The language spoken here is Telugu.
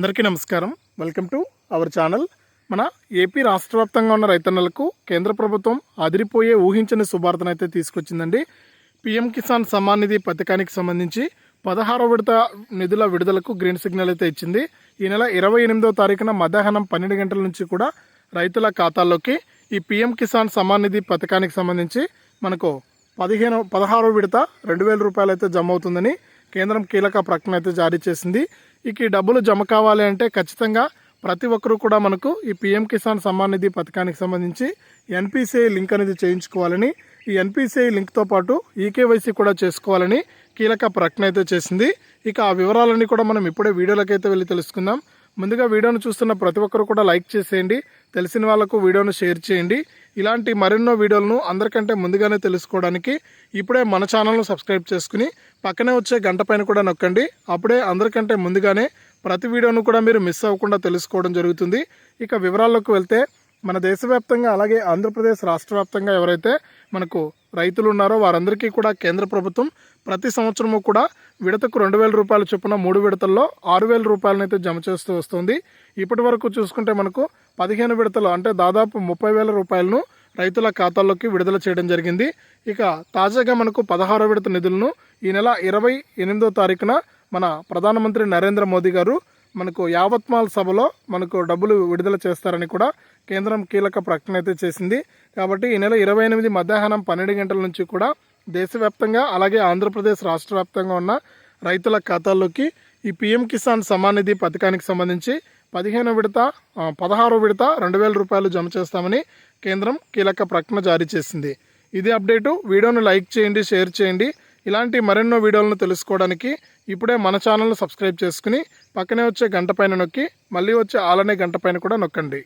అందరికీ నమస్కారం. వెల్కమ్ టు అవర్ ఛానల్ మన ఏపీ రాష్ట్ర వ్యాప్తంగా ఉన్న రైతన్నలకు కేంద్ర ప్రభుత్వం అదిరిపోయే ఊహించని శుభార్తను అయితే తీసుకొచ్చిందండి. పిఎం కిసాన్ సమ్మాన్ నిధి పథకానికి సంబంధించి పదహారో విడత నిధుల విడుదలకు గ్రీన్ సిగ్నల్ అయితే ఇచ్చింది. ఈ నెల ఇరవై ఎనిమిదో తారీఖున మధ్యాహ్నం పన్నెండు గంటల నుంచి కూడా రైతుల ఖాతాల్లోకి ఈ పిఎం కిసాన్ సమ్మాన్ నిధి పథకానికి సంబంధించి మనకు పదిహేను పదహారో విడత రెండు వేల రూపాయలు అయితే జమ అవుతుందని కేంద్రం కీలక ప్రకటన అయితే జారీ చేసింది. ఇక ఈ డబ్బులు జమ కావాలి అంటే ఖచ్చితంగా ప్రతి ఒక్కరూ కూడా మనకు ఈ పిఎం కిసాన్ సమ్మాన్ నిధి పథకానికి సంబంధించి ఎన్పిసిఐ లింక్ అనేది చేయించుకోవాలని ఈ ఎన్పిసిఐ లింక్తో పాటు ఈకేవైసీ కూడా చేసుకోవాలని కీలక ప్రకటన అయితే చేసింది. ఇక ఆ వివరాలన్నీ కూడా మనం ఇప్పుడే వీడియోలోకి అయితే వెళ్ళి తెలుసుకుందాం. ముందుగా వీడియోను చూస్తున్న ప్రతి ఒక్కరు కూడా లైక్ చేసేయండి. తెలిసిన వాళ్ళకు వీడియోను షేర్ చేయండి. ఇలాంటి మరెన్నో వీడియోలను అందరికంటే ముందుగానే తెలుసుకోవడానికి ఇప్పుడే మన ఛానల్ను సబ్స్క్రైబ్ చేసుకుని పక్కనే వచ్చే గంట పైన కూడా నొక్కండి. అప్పుడే అందరికంటే ముందుగానే ప్రతి వీడియోను కూడా మీరు మిస్ అవ్వకుండా తెలుసుకోవడం జరుగుతుంది. ఇక వివరాల్లోకి వెళ్తే మన దేశవ్యాప్తంగా అలాగే ఆంధ్రప్రదేశ్ రాష్ట్ర వ్యాప్తంగా ఎవరైతే మనకు రైతులు ఉన్నారో వారందరికీ కూడా కేంద్ర ప్రభుత్వం ప్రతి సంవత్సరము కూడా విడతకు రెండు వేల రూపాయలు చొప్పున మూడు విడతల్లో ఆరు వేల రూపాయలనైతే జమ చేస్తూ వస్తుంది. ఇప్పటి వరకు చూసుకుంటే మనకు పదిహేను విడతలు అంటే దాదాపు ముప్పై వేల రూపాయలను రైతుల ఖాతాల్లోకి విడుదల చేయడం జరిగింది. ఇక తాజాగా మనకు పదహారో విడత నిధులను ఈ నెల ఇరవై ఎనిమిదో తారీఖున మన ప్రధానమంత్రి నరేంద్ర మోదీ గారు మనకు యావత్మాల్ సభలో మనకు డబ్బులు విడుదల చేస్తారని కూడా కేంద్రం కీలక ప్రకటన అయితే చేసింది. కాబట్టి ఈ నెల ఇరవై ఎనిమిది మధ్యాహ్నం పన్నెండు గంటల నుంచి కూడా దేశవ్యాప్తంగా అలాగే ఆంధ్రప్రదేశ్ రాష్ట్ర వ్యాప్తంగా ఉన్న రైతుల ఖాతాల్లోకి ఈ పిఎం కిసాన్ సమాన్ నిధి పథకానికి సంబంధించి పదిహేను విడత పదహారో విడత రెండు వేల రూపాయలు జమ చేస్తామని కేంద్రం కీలక ప్రకటన జారీ చేసింది. ఇది అప్డేటు. వీడియోను లైక్ చేయండి షేర్ చేయండి. ఇలాంటి మరెన్నో వీడియోలను తెలుసుకోవడానికి ఇప్పుడే మన ఛానల్ను సబ్స్క్రైబ్ చేసుకుని పక్కనే వచ్చే గంట పైన నొక్కి మళ్ళీ వచ్చే ఆలనే గంట పైన కూడా నొక్కండి.